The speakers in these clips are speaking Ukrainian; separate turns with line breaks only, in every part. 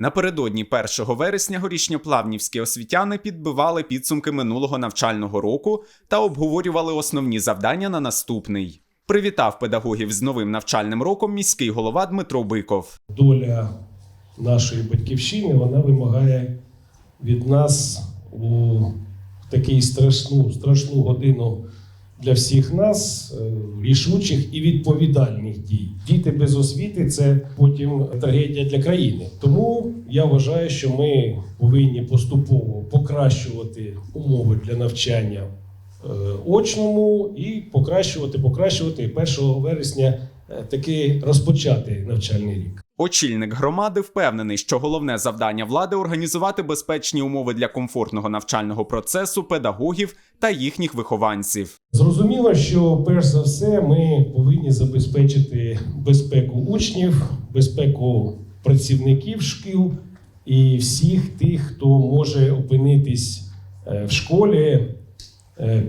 Напередодні 1 вересня горішньоплавнівські освітяни підбивали підсумки минулого навчального року та обговорювали основні завдання на наступний. Привітав педагогів з новим навчальним роком міський голова Дмитро Биков.
доля нашої батьківщини вона вимагає від нас у такий страшну, страшну годину для всіх нас е, рішучих і відповідальних дій. Діти без освіти це потім трагедія для країни. Тому я вважаю, що ми повинні поступово покращувати умови для навчання е, очному і покращувати, покращувати і 1 вересня е, таки розпочати навчальний рік.
Очільник громади впевнений, що головне завдання влади організувати безпечні умови для комфортного навчального процесу педагогів та їхніх вихованців.
Зрозуміло, що перш за все ми повинні забезпечити безпеку учнів, безпеку працівників шкіл і всіх тих, хто може опинитись е, в школі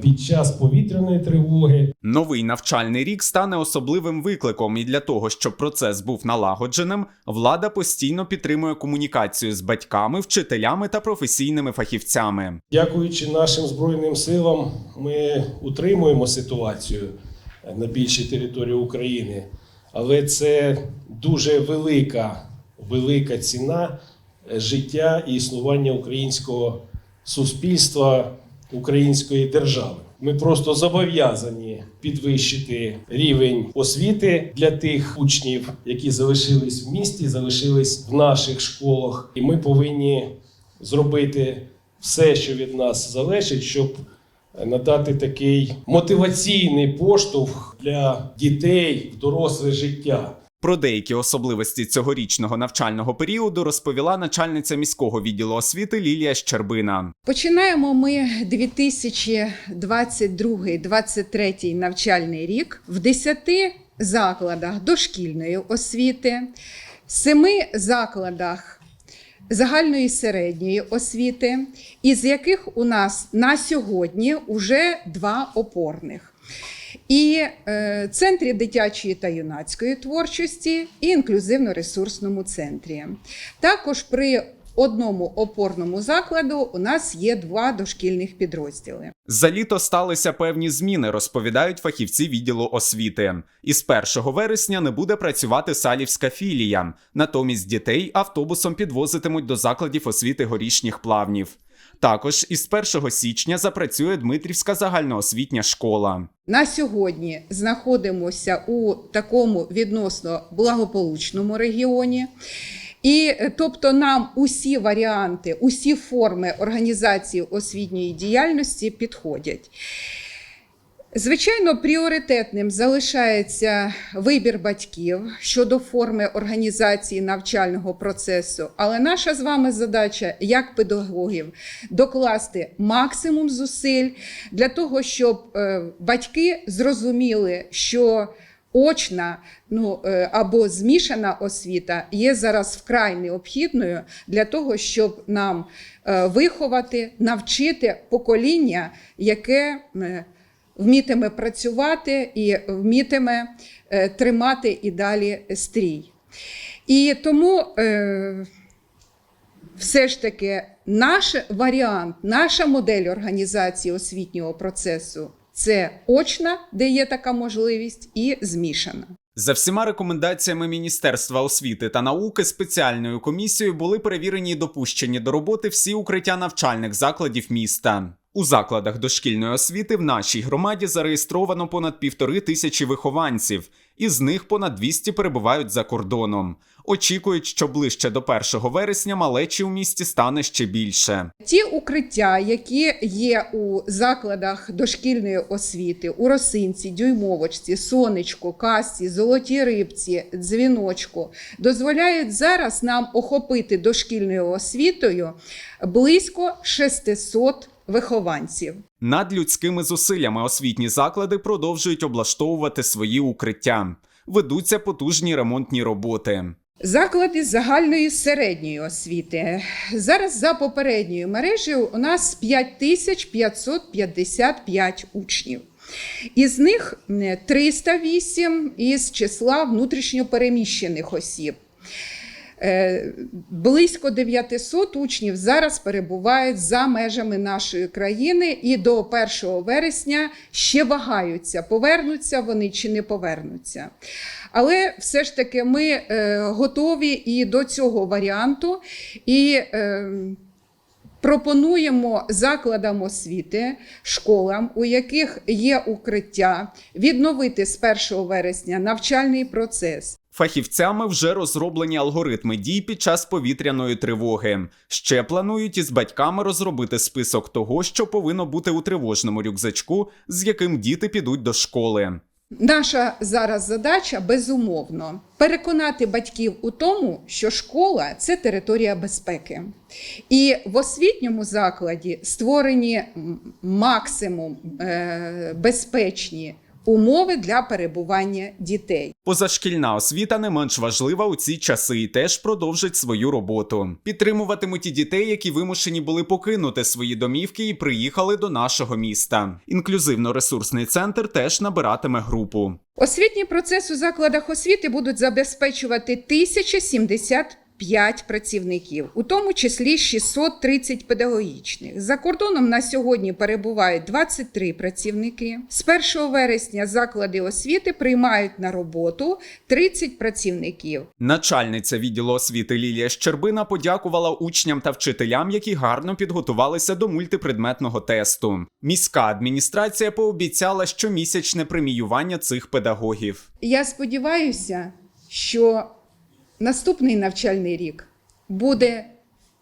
під час повітряної тривоги.
Новий навчальний рік стане особливим викликом, і для того, щоб процес був налагодженим, влада постійно підтримує комунікацію з батьками, вчителями та професійними фахівцями.
Дякуючи нашим збройним силам, ми утримуємо ситуацію на більшій території України, але це дуже велика, велика ціна е, життя і існування українського суспільства, української держави. Ми просто зобов'язані підвищити рівень освіти для тих учнів, які залишились в місті, залишились в наших школах, і ми повинні зробити все, що від нас залежить, щоб надати такий мотиваційний поштовх для дітей в доросле життя.
Про деякі особливості цьогорічного навчального періоду розповіла начальниця міського відділу освіти Лілія Щербина.
Починаємо ми 2022-2023 навчальний рік в 10 закладах дошкільної освіти, 7 закладах загальної середньої освіти, із яких у нас на сьогодні вже два опорних. І е, центрі дитячої та юнацької творчості і інклюзивно-ресурсному центрі. Також при одному опорному закладу у нас є два дошкільних підрозділи.
За літо сталися певні зміни, розповідають фахівці відділу освіти. Із 1 вересня не буде працювати салівська філія. Натомість дітей автобусом підвозитимуть до закладів освіти горішніх плавнів. Також із 1 січня запрацює Дмитрівська загальноосвітня школа.
На сьогодні знаходимося у такому відносно благополучному регіоні. І е, тобто нам усі варіанти, усі форми організації освітньої діяльності підходять. Звичайно, пріоритетним залишається вибір батьків щодо форми організації навчального процесу. Але наша з вами задача, як педагогів, докласти максимум зусиль для того, щоб е, батьки зрозуміли, що очна ну, е, або змішана освіта є зараз вкрай необхідною для того, щоб нам е, виховати, навчити покоління, яке е, вмітиме працювати і вмітиме тримати і далі стрій. І тому все ж таки наш варіант, наша модель організації освітнього процесу це очна, де є така можливість, і змішана.
За всіма рекомендаціями Міністерства освіти та науки спеціальною комісією були перевірені і допущені до роботи всі укриття навчальних закладів міста. У закладах дошкільної освіти в нашій громаді зареєстровано понад півтори тисячі вихованців, із них понад 200 перебувають за кордоном. Очікують, що ближче до 1 вересня малечі у місті стане ще більше.
Ті укриття, які є у закладах дошкільної освіти, у Росинці, Дюймовочці, Сонечку, Касці, Золотій Рибці, Дзвіночку, дозволяють зараз нам охопити дошкільною освітою близько 600 вихованців.
Над людськими зусиллями освітні заклади продовжують облаштовувати свої укриття. Ведуться потужні ремонтні роботи.
Заклади загальної середньої освіти. Зараз за попередньою мережею у нас 5555 учнів. Із них 308 із числа внутрішньопереміщених осіб. Е, Близько 900 учнів зараз перебувають за межами нашої країни і до 1 вересня ще вагаються, повернуться вони чи не повернуться. Але все ж таки ми е, готові і до цього варіанту. І е, Пропонуємо закладам освіти, школам, у яких є укриття, відновити з 1 вересня навчальний процес.
Фахівцями вже розроблені алгоритми дій під час повітряної тривоги. Ще планують із батьками розробити список того, що повинно бути у тривожному рюкзачку, з яким діти підуть до школи.
Наша зараз задача безумовно переконати батьків у тому, що школа це територія безпеки. І в освітньому закладі створені максимум е, безпечні умови для перебування дітей.
Позашкільна освіта не менш важлива у ці часи і теж продовжить свою роботу. Підтримуватимуть і дітей, які вимушені були покинути свої домівки і приїхали до нашого міста. Інклюзивно-ресурсний центр теж набиратиме групу.
Освітній процес у закладах освіти будуть забезпечувати 1075 працівників, у тому числі 630 педагогічних. За кордоном на сьогодні перебувають 23 працівники. З 1 вересня заклади освіти приймають на роботу 30 працівників.
Начальниця відділу освіти Лілія Щербина подякувала учням та вчителям, які гарно підготувалися до мультипредметного тесту. Міська адміністрація пообіцяла щомісячне преміювання цих педагогів.
Я сподіваюся, що наступний навчальний рік буде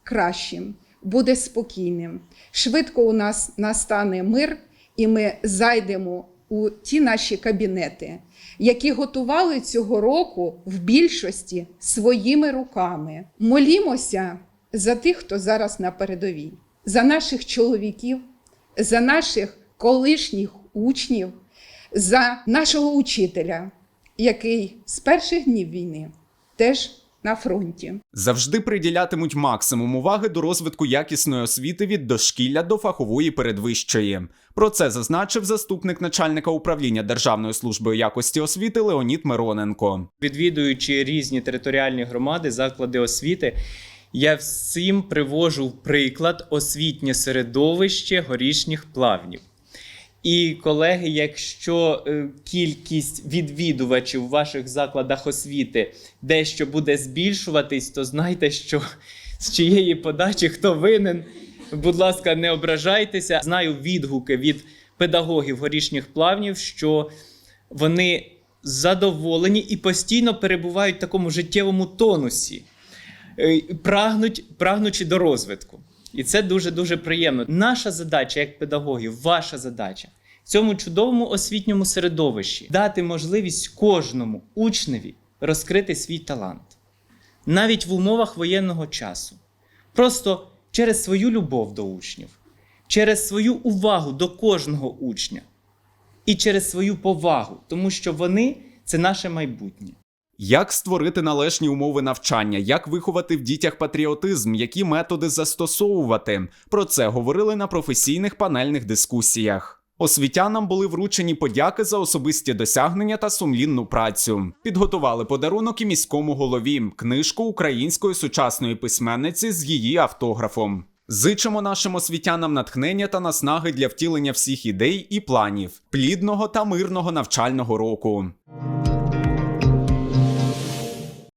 кращим, буде спокійним. Швидко у нас настане мир, і ми зайдемо у ті наші кабінети, які готували цього року в більшості своїми руками. Молімося за тих, хто зараз на передовій, за наших чоловіків, за наших колишніх учнів, за нашого учителя, який з перших днів війни теж на фронті.
Завжди приділятимуть максимум уваги до розвитку якісної освіти від дошкілля до фахової передвищої. Про це зазначив заступник начальника управління Державної служби якості освіти Леонід Мироненко.
відвідуючи різні територіальні громади, заклади освіти, я всім привожу в приклад освітнє середовище горішніх плавнів. І, колеги, якщо е, кількість відвідувачів в ваших закладах освіти дещо буде збільшуватись, то знайте, що з чиєї подачі хто винен. Будь ласка, не ображайтеся. Знаю відгуки від педагогів горішніх плавнів, що вони задоволені і постійно перебувають в такому життєвому тонусі, е, прагнуть, прагнучи до розвитку. І це дуже-дуже приємно. Наша задача, як педагогів, ваша задача цьому чудовому освітньому середовищі дати можливість кожному учневі розкрити свій талант. Навіть в умовах воєнного часу. Просто через свою любов до учнів, через свою увагу до кожного учня і через свою повагу, тому що вони це наше майбутнє.
Як створити належні умови навчання, як виховати в дітях патріотизм, які методи застосовувати? Про це говорили на професійних панельних дискусіях. Освітянам були вручені подяки за особисті досягнення та сумлінну працю. Підготували подарунок і міському голові книжку української сучасної письменниці з її автографом. Зичимо нашим освітянам натхнення та наснаги для втілення всіх ідей і планів, плідного та мирного навчального року.